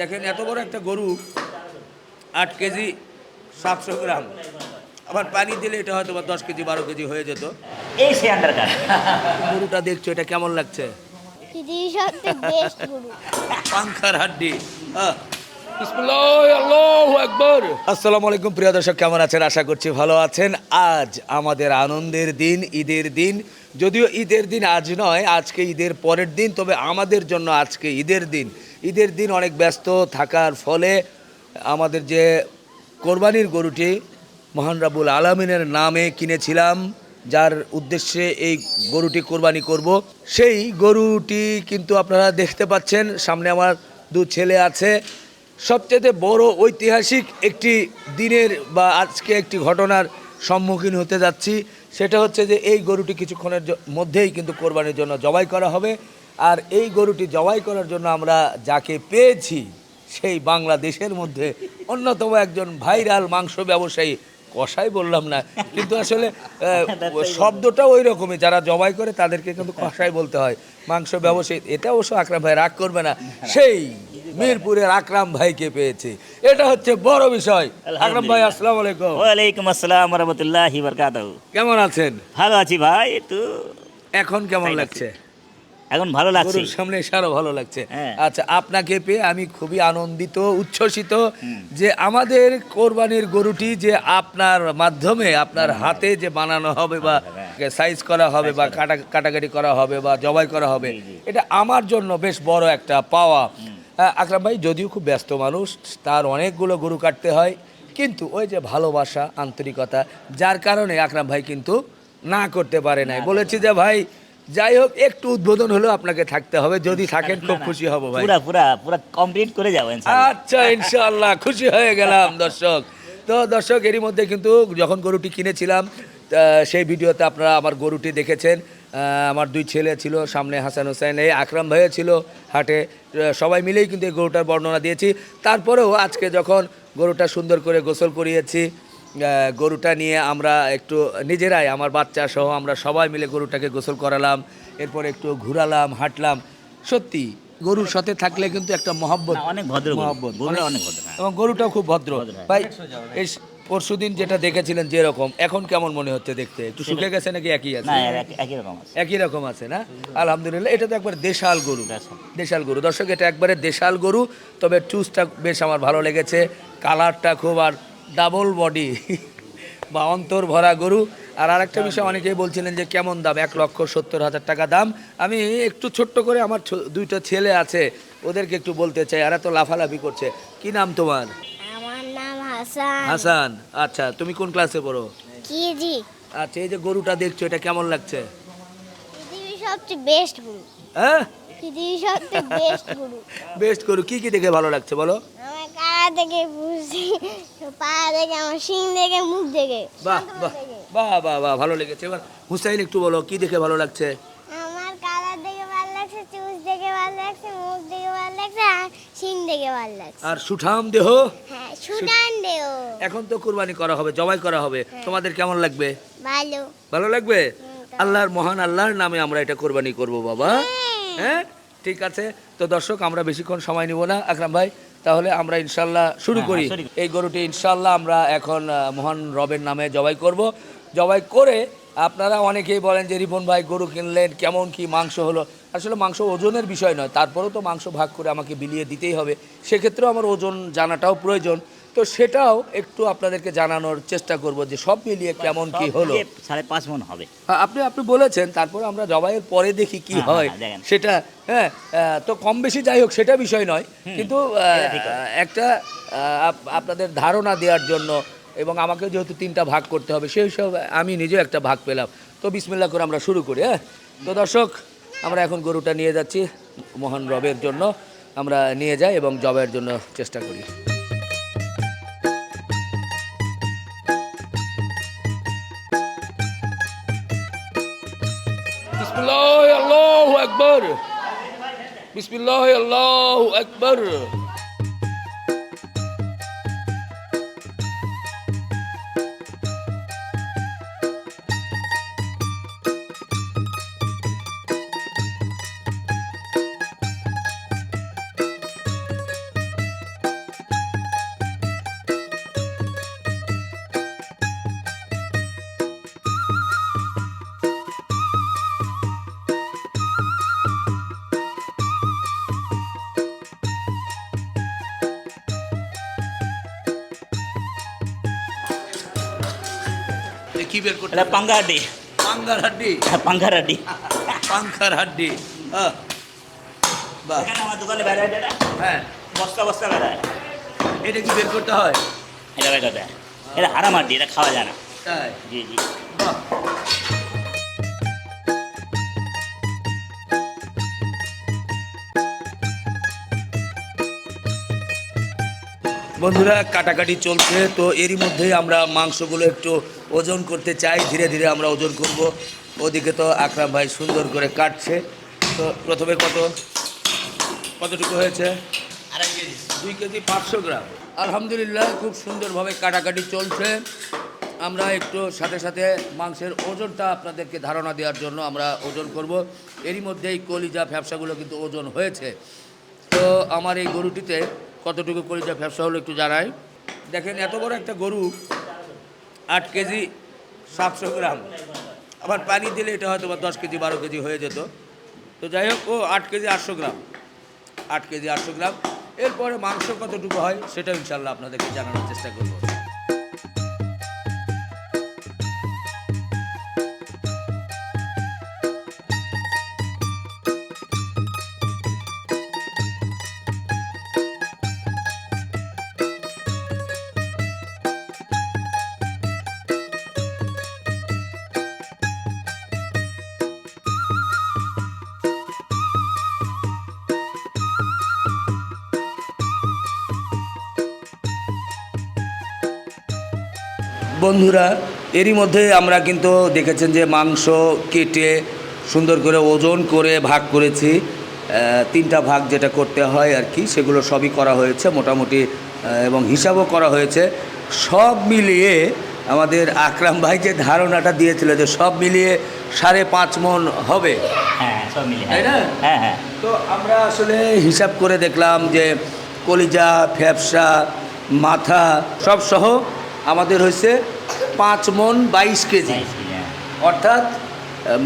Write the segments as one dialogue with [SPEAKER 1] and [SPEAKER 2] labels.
[SPEAKER 1] দেখেন এত বড় একটা গরু আট কেজি সাতশো গ্রাম। আবার পানি দিলে এটা হয়তো বা দশ কেজি বারো কেজি হয়ে যেত।
[SPEAKER 2] এই
[SPEAKER 1] গরুটা দেখছ এটা কেমন লাগছে? পাংখার হাড্ডি। আসসালামু আলাইকুম প্রিয় দর্শক কেমন আছেন? আশা করছি ভালো আছেন। আজ আমাদের আনন্দের দিন ঈদের দিন। যদিও ঈদের দিন আজ নয় আজকে ঈদের পরের দিন তবে আমাদের জন্য আজকে ঈদের দিন। ঈদের দিন অনেক ব্যস্ত থাকার ফলে আমাদের যে কোরবানির গরুটি মহান রাবুল আলমিনের নামে কিনেছিলাম, যার উদ্দেশ্যে এই গরুটি কোরবানি করব। সেই গরুটি কিন্তু আপনারা দেখতে পাচ্ছেন, সামনে আমার দু ছেলে আছে। সবচেয়ে বড় ঐতিহাসিক একটি দিনের বা আজকে একটি ঘটনার সম্মুখীন হতে যাচ্ছি। সেটা হচ্ছে যে এই গরুটি কিছুক্ষণের মধ্যেই কিন্তু কোরবানির জন্য জবাই করা হবে। আর এই গরুটি জবাই করার জন্য আমরা যাকে পেয়েছি সেই বাংলাদেশের মধ্যে অন্যতম একজন ভাইরাল মাংস ব্যবসায়ী। কষাই বললাম না কিন্তু আসলে আহ, শব্দটা ওই রকমই যারা জবাই করে তাদেরকে কিন্তু কষাই বলতে হয়। মাংস ব্যবসায়ী এটা অবশ্য আকরাম ভাই রাগ করবে না সেই মিরপুরের আকরাম ভাইকে পেয়েছে। এটা হচ্ছে বড় বিষয়। আকরাম ভাই আসসালামু আলাইকুম।
[SPEAKER 2] ওয়ালাইকুম আসসালাম রহমতুল্লাহ বরকাতাহু।
[SPEAKER 1] কেমন আছেন?
[SPEAKER 2] ভালো আছি ভাই একটু
[SPEAKER 1] এখন কেমন লাগছে?
[SPEAKER 2] এখন ভালো লাগছে।
[SPEAKER 1] সামনে এসে আরও ভালো লাগছে।
[SPEAKER 2] হ্যাঁ।
[SPEAKER 1] আচ্ছা আপনাকে পেয়ে আমি খুবই আনন্দিত উচ্ছ্বসিত যে আমাদের কোরবানির গরুটি যে আপনার মাধ্যমে আপনার হাতে যে বানানো হবে বা সাইজ করা হবে বা কাটা কাটাকাটি করা হবে বা জবাই করা হবে। এটা আমার জন্য বেশ বড় একটা পাওয়া। আকরাম ভাই যদিও খুব ব্যস্ত মানুষ তার অনেকগুলো গরু কাটতে হয় কিন্তু ওই যে ভালোবাসা আন্তরিকতা যার কারণে আকরাম ভাই কিন্তু না করতে পারে নাই। বলেছি যে ভাই যাই হোক একটু উদ্বোধন হলেও আপনাকে থাকতে হবে। যদি থাকেন খুব খুশি হব ভাই।
[SPEAKER 2] পুরা পুরা পুরা কমপ্লিট করে যাব ইনশাআল্লাহ।
[SPEAKER 1] আচ্ছা ইনশাআল্লাহ খুশি হয়ে গেলাম দর্শক। তো দর্শক এরই মধ্যে কিন্তু যখন গরুটি কিনেছিলাম তা সেই ভিডিওতে আপনারা আমার গরুটি দেখেছেন। আমার দুই ছেলে ছিল সামনে হাসান হোসেন এই আকরাম ভাইও ছিল হাটে। সবাই মিলেই কিন্তু এই গরুটার বর্ণনা দিয়েছি। তারপরেও আজকে যখন গরুটা সুন্দর করে গোসল করিয়েছি গরুটা নিয়ে আমরা একটু নিজেরাই আমার বাচ্চা সহ আমরা সবাই মিলে গরুটাকে গোসল করালাম এরপর একটু ঘুরালাম হাঁটলাম। সত্যি গরুর সাথে থাকলে কিন্তু একটা মহব্বত
[SPEAKER 2] অনেক ভদ্র।
[SPEAKER 1] মহব্বত।
[SPEAKER 2] অনেক ভদ্র, হ্যাঁ।
[SPEAKER 1] এবং গরুটাও খুব ভদ্র।
[SPEAKER 2] হ্যাঁ।
[SPEAKER 1] ভাই এই পরশু দিন যেটা দেখেছিলেন যেরকম এখন কেমন মনে হচ্ছে দেখতে? একটু শুকে গেছে নাকি একই আছে?
[SPEAKER 2] না একই রকম আছে।
[SPEAKER 1] একই রকম আছে না? আলহামদুলিল্লাহ এটা তো একবার দেশাল গরু।
[SPEAKER 2] দেশাল।
[SPEAKER 1] দেশাল গরু। দর্শক এটা একবারে দেশাল গরু তবে চুজটা বেশ আমার ভালো লেগেছে কালারটা খুব আর ডাবল বডি বা অন্তর ভরা গরু। আর আরেকটা বিষয় অনেকেই বলছিলেন যে কেমন দাম? এক লক্ষ সত্তর হাজার টাকা দাম। আমি একটু ছোট্ট করে আমার দুইটা ছেলে আছে ওদেরকে একটু বলতে চাই। আর এত লাফালাফি করছে। কি নাম তোমার?
[SPEAKER 3] আমার নাম হাসান।
[SPEAKER 1] হাসান। আচ্ছা তুমি কোন ক্লাসে পড়ো?
[SPEAKER 3] কি জি
[SPEAKER 1] আচ্ছা এই যে গরুটা দেখছ এটা কেমন লাগছে?
[SPEAKER 3] পৃথিবীর সবচেয়ে বেস্ট গরু।
[SPEAKER 1] হ্যাঁ?
[SPEAKER 3] পৃথিবীর সবচেয়ে বেস্ট গরু।
[SPEAKER 1] বেস্ট গরু। কি কি দেখে ভালো লাগছে বলো?
[SPEAKER 3] কারা পা দেখে আমার শিং দেখে মুখ দেখে
[SPEAKER 1] বাহ বাহ বাহ বাহ বাহ ভালো লেগেছে। এবার হুসাইন একটু বলো কি দেখে ভালো লাগছে?
[SPEAKER 3] আমার কালার দেখে ভালো লাগছে চুজ দেখে ভালো লাগছে মুখ দেখে ভালো লাগছে আর শিং দেখে ভালো লাগছে।
[SPEAKER 1] আর সুঠাম দেহ?
[SPEAKER 3] হ্যাঁ সুদান দেও
[SPEAKER 1] এখন তো কুরবানি করা হবে জবাই করা হবে। তোমাদের কেমন লাগবে?
[SPEAKER 3] ভালো।
[SPEAKER 1] ভালো লাগবে? আল্লাহর মহান আল্লাহর নামে আমরা এটা কোরবানি করব বাবা। হ্যাঁ ঠিক আছে। তো দর্শক আমরা বেশিক্ষণ সময় নিব না। আকরাম ভাই তাহলে আমরা ইনশাল্লাহ শুরু
[SPEAKER 2] হ্যাঁ,
[SPEAKER 1] করি।
[SPEAKER 2] হ্যাঁ,
[SPEAKER 1] এই গরুটি ইনশাল্লাহ আমরা এখন মহান রবের নামে জবাই করব। জবাই করে আপনারা অনেকেই বলেন যে রিপন ভাই গরু কিনলেন কেমন কি মাংস হলো? আসলে মাংস ওজনের বিষয় নয় তারপরেও তো মাংস ভাগ করে আমাকে বিলিয়ে দিতেই হবে। সেক্ষেত্রেও আমার ওজন জানাটাও প্রয়োজন। তো সেটাও একটু আপনাদেরকে জানানোর চেষ্টা করব যে সব মিলিয়ে কেমন কি
[SPEAKER 2] সব
[SPEAKER 1] হলো।
[SPEAKER 2] সাড়ে পাঁচ মন হবে।
[SPEAKER 1] আপনি আপনি বলেছেন তারপর আমরা জবাইয়ের পরে দেখি কি
[SPEAKER 2] হ্যাঁ,
[SPEAKER 1] হয়।
[SPEAKER 2] হ্যাঁ,
[SPEAKER 1] সেটা হ্যাঁ তো কম বেশি যাই হোক সেটা বিষয় নয়। কিন্তু। একটা আপ- আপনাদের ধারণা দেওয়ার জন্য এবং আমাকে যেহেতু তিনটা ভাগ করতে হবে সেই হিসাবে আমি নিজেও একটা ভাগ পেলাম। তো বিসমিল্লা করে আমরা শুরু করি হ্যাঁ? তো দর্শক আমরা এখন গরুটা নিয়ে যাচ্ছি মহান রবের জন্য। আমরা নিয়ে যাই এবং জবাইয়ের জন্য চেষ্টা করি। আকবার বিসমিল্লাহ আল্লাহু আকবার কি বের করতে
[SPEAKER 2] এটা পাঙ্গা হাড্ডি
[SPEAKER 1] পাঙ্গার হাড্ডি
[SPEAKER 2] হ্যাঁ।
[SPEAKER 1] বাহ।
[SPEAKER 2] এখানে আমার দোকানে বেড়ায় দাদা
[SPEAKER 1] হ্যাঁ।
[SPEAKER 2] বস্তা বস্তা বেড়ায়।
[SPEAKER 1] এটা কি বের করতে হয়?
[SPEAKER 2] এটা বের করতে হয়। এটা হারাম এটা খাওয়া যায় না।
[SPEAKER 1] তাই?
[SPEAKER 2] জি জি।
[SPEAKER 1] বাহ। বন্ধুরা কাটাকাটি চলছে তো এরই মধ্যে আমরা মাংসগুলো একটু ওজন করতে চাই ধীরে ধীরে আমরা ওজন করব। ওদিকে তো আকরাম ভাই সুন্দর করে কাটছে। তো প্রথমে কত? কতটুকু হয়েছে? দুই কেজি পাঁচশো গ্রাম। আলহামদুলিল্লাহ খুব সুন্দরভাবে কাটাকাটি চলছে। আমরা একটু সাথে সাথে মাংসের ওজনটা আপনাদেরকে ধারণা দেওয়ার জন্য আমরা ওজন করব। এরই মধ্যেই কলিজা ব্যবসাগুলো কিন্তু ওজন হয়েছে। তো আমার এই গরুটিতে কতটুকু কলিজা ব্যবসা হলো একটু জানাই। দেখেন, এত বড় একটা গরু, আট কেজি, সাতশো গ্রাম। আবার পানি দিলে এটা হয়তো বা দশ কেজি, বারো কেজি হয়ে যেত। তো যাই হোক, ও আট কেজি, আটশো গ্রাম। আট কেজি, আটশো গ্রাম। এরপরে মাংস কতটুকু হয় সেটা ইনশাল্লাহ আপনাদেরকে জানানোর চেষ্টা করব। বন্ধুরা এরই মধ্যে আমরা কিন্তু দেখেছেন যে মাংস কেটে সুন্দর করে ওজন করে ভাগ করেছি। তিনটা ভাগ যেটা করতে হয় আর কি সেগুলো সবই করা হয়েছে মোটামুটি এবং হিসাবও করা হয়েছে। সব মিলিয়ে আমাদের আকরাম ভাই যে ধারণাটা দিয়েছিল যে সব মিলিয়ে সাড়ে পাঁচ মন হবে।
[SPEAKER 2] হ্যাঁ সব মিলে
[SPEAKER 1] তাই না?
[SPEAKER 2] হ্যাঁ হ্যাঁ।
[SPEAKER 1] তো আমরা আসলে হিসাব করে দেখলাম যে কলিজা ফ্যাপসা মাথা সব সহ আমাদের হয়েছে পাঁচ মন বাইশ কেজি।
[SPEAKER 2] হ্যাঁ।
[SPEAKER 1] অর্থাৎ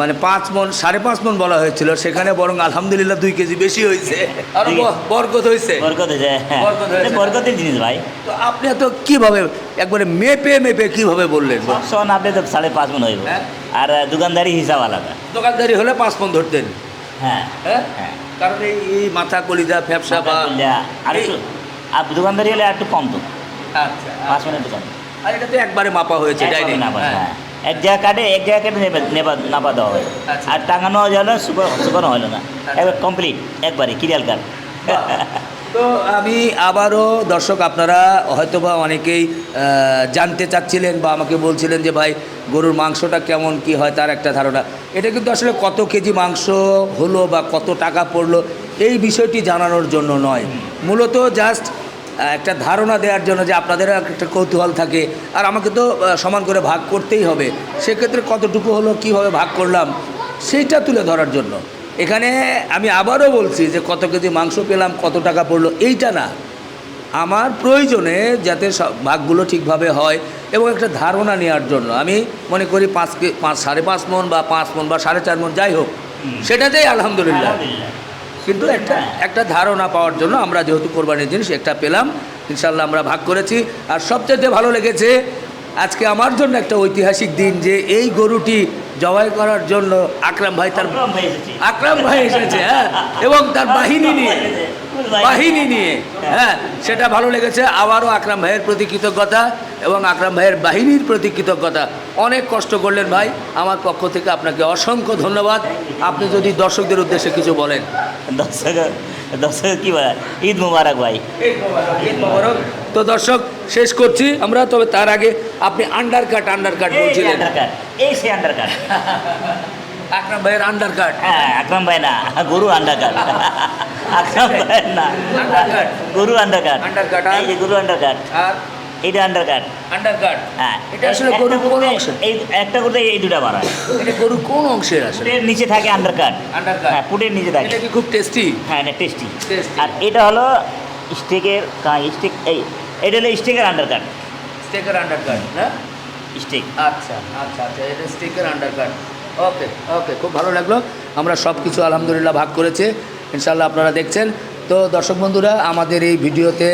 [SPEAKER 1] মানে পাঁচ মন সাড়ে পাঁচ মন বলা হয়েছিল সেখানে বরং আলহামদুলিল্লাহ দুই কেজি বেশি হয়েছে আর বরকত হয়েছে
[SPEAKER 2] হ্যাঁ। বরকতের জিনিস ভাই।
[SPEAKER 1] তো আপনি তো কীভাবে একবারে মেপে মেপে কীভাবে বললেন?
[SPEAKER 2] সমান আপনি তো সাড়ে পাঁচ মন হইব।
[SPEAKER 1] হ্যাঁ।
[SPEAKER 2] আর দোকানদারি হিসাব আলাদা।
[SPEAKER 1] দোকানদারি হলে পাঁচ মন ধরতেন।
[SPEAKER 2] হ্যাঁ।
[SPEAKER 1] হ্যাঁ? কারণ এই মাথা কলিজা ফ্যাপসা বা
[SPEAKER 2] আর দোকানদারি হলে একটু কম তো।
[SPEAKER 1] আচ্ছা
[SPEAKER 2] পাঁচ মনের দোকান।
[SPEAKER 1] আর এটা তো একবারে মাপা হয়েছে ডাইরেক্ট
[SPEAKER 2] নাপা, হ্যাঁ। এক জায়গা কাটে এক জায়গা কেটে নাপা দেওয়া হয়।
[SPEAKER 1] আচ্ছা।
[SPEAKER 2] আর টাঙানো গেল শুকনো হলো না। একবার কমপ্লিট একবারে ক্লিয়ার কাট
[SPEAKER 1] তো আমি আবারও দর্শক আপনারা হয়তোবা অনেকেই জানতে চাচ্ছিলেন বা আমাকে বলছিলেন যে ভাই গরুর মাংসটা কেমন? কি হয়? তার একটা ধারণা। এটা কিন্তু আসলে কত কেজি মাংস হলো বা কত টাকা পড়ল এই বিষয়টি জানানোর জন্য নয়। মূলত জাস্ট একটা ধারণা দেওয়ার জন্য যে আপনাদেরও একটা কৌতূহল থাকে। আর আমাকে তো সমান করে ভাগ করতেই হবে। সেক্ষেত্রে কতটুকু হলো কীভাবে ভাগ করলাম সেইটা তুলে ধরার জন্য। এখানে আমি আবারও বলছি যে কত কেজি মাংস পেলাম কত টাকা পড়ল এইটা না। আমার প্রয়োজনে যাতে সব ভাগগুলো ঠিকভাবে হয় এবং একটা ধারণা নেওয়ার জন্য। আমি মনে করি পাঁচ কে পাঁচ সাড়ে পাঁচ মন বা পাঁচ মন বা সাড়ে চার মন যাই হোক। সেটাতেই আলহামদুলিল্লাহ। কিন্তু একটা একটা ধারণা পাওয়ার জন্য আমরা যেহেতু কোরবানির জিনিস একটা পেলাম ইনশাল্লাহ আমরা ভাগ করেছি। আর সবচেয়ে ভালো লেগেছে আজকে আমার জন্য একটা ঐতিহাসিক দিন যে এই গরুটি জবাই করার জন্য আকরাম ভাই তার
[SPEAKER 2] আকরাম ভাই এসেছে।
[SPEAKER 1] হ্যাঁ এবং তার বাহিনী নিয়ে বাহিনী নিয়ে হ্যাঁ সেটা ভালো লেগেছে। আবারও আকরাম ভাইয়ের প্রতি কৃতজ্ঞতা। এবং আকরাম ভাইয়ের বাহিনীর প্রতি কৃতজ্ঞতা। অনেক কষ্ট করলেন ভাই। আমার পক্ষ থেকে আপনাকে অসংখ্য ধন্যবাদ। আপনি যদি দর্শকদের উদ্দেশ্যে কিছু বলেন।
[SPEAKER 2] দর্শক দর্শক কি বলে? ঈদ মুবারক ভাই।
[SPEAKER 1] ঈদ মোবারক। তো দর্শক শেষ করছি আমরা তবে তার আগে আপনি আন্ডার কাট আন্ডার কাট বলছিলেন।
[SPEAKER 2] আন্ডার কাট এই সে আন্ডার কাট
[SPEAKER 1] আকরাম ভাইয়ের আন্ডার কাট
[SPEAKER 2] হ্যাঁ আকরাম ভাই না গরু আন্ডার কাট আকরাম ভাই না। গরু আন্ডার কাট
[SPEAKER 1] Undercut আর?
[SPEAKER 2] এই যে গরু আন্ডার কাট
[SPEAKER 1] আর?
[SPEAKER 2] এইটা আন্ডার কাট
[SPEAKER 1] আন্ডার কাট
[SPEAKER 2] হ্যাঁ।
[SPEAKER 1] এটা আসলে গরুর কোন অংশ?
[SPEAKER 2] এই একটা করতে এই দুটা বাড়ায়
[SPEAKER 1] এটা গরুর কোন অংশের আসলে?
[SPEAKER 2] পুটের নিচে থাকে আন্ডার কাট
[SPEAKER 1] Undercut।
[SPEAKER 2] হ্যাঁ পুটের নিচে থাকে।
[SPEAKER 1] এটা কি খুব টেস্টি
[SPEAKER 2] হ্যাঁ এটা টেস্টি। আর এটা হলো স্টেকের স্টেক এই এটা হলো স্টেকের আন্ডার কাট
[SPEAKER 1] স্টেকের আন্ডার কাট না?
[SPEAKER 2] স্টেক।
[SPEAKER 1] আচ্ছা আচ্ছা আচ্ছা এটা স্টেকের আন্ডার কাট ওকে ওকে খুব ভালো লাগল। আমরা সব কিছু আলহামদুলিল্লাহ ভাগ করেছে। ইনশাল্লাহ আপনারা দেখছেন। তো দর্শক বন্ধুরা আমাদের এই ভিডিওতে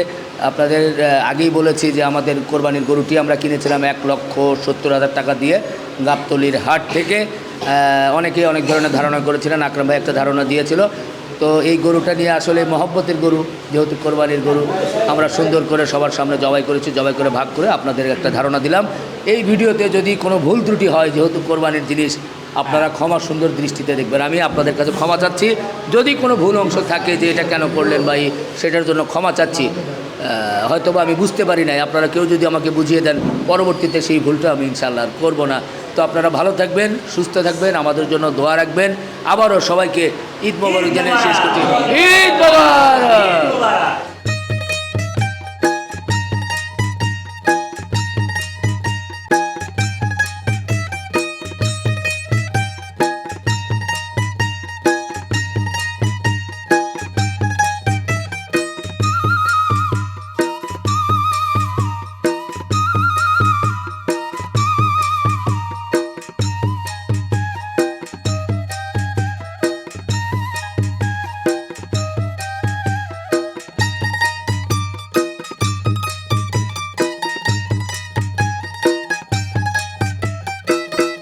[SPEAKER 1] আপনাদের আগেই বলেছি যে আমাদের কোরবানির গরুটি আমরা কিনেছিলাম এক লক্ষ সত্তর হাজার টাকা দিয়ে গাবতলির হাট থেকে। অনেকেই অনেক ধরনের ধারণা করেছিলেন, আকরাম ভাই একটা ধারণা দিয়েছিল। তো এই গরুটা নিয়ে আসলে মহব্বতের গরু, যেহেতু কোরবানির গরু, আমরা সুন্দর করে সবার সামনে জবাই করেছি, জবাই করে ভাগ করে আপনাদের একটা ধারণা দিলাম। এই ভিডিওতে যদি কোনো ভুল ত্রুটি হয়, যেহেতু কোরবানির জিনিস আপনারা ক্ষমা সুন্দর দৃষ্টিতে দেখবেন। আমি আপনাদের কাছে ক্ষমা চাচ্ছি। যদি কোনো ভুল অংশ থাকে যে এটা কেন করলেন ভাই, সেটার জন্য ক্ষমা চাচ্ছি। হয়তো আমি বুঝতে পারি নাই। আপনারা কেউ যদি আমাকে বুঝিয়ে দেন, পরবর্তীতে সেই ভুলটা আমি ইনশাল্লাহ করব না। তো আপনারা ভালো থাকবেন, সুস্থ থাকবেন, আমাদের জন্য দোয়া রাখবেন। আবারও সবাইকে ঈদ মোবারক জানিয়ে শেষ করছি। ঈদ মোবারক!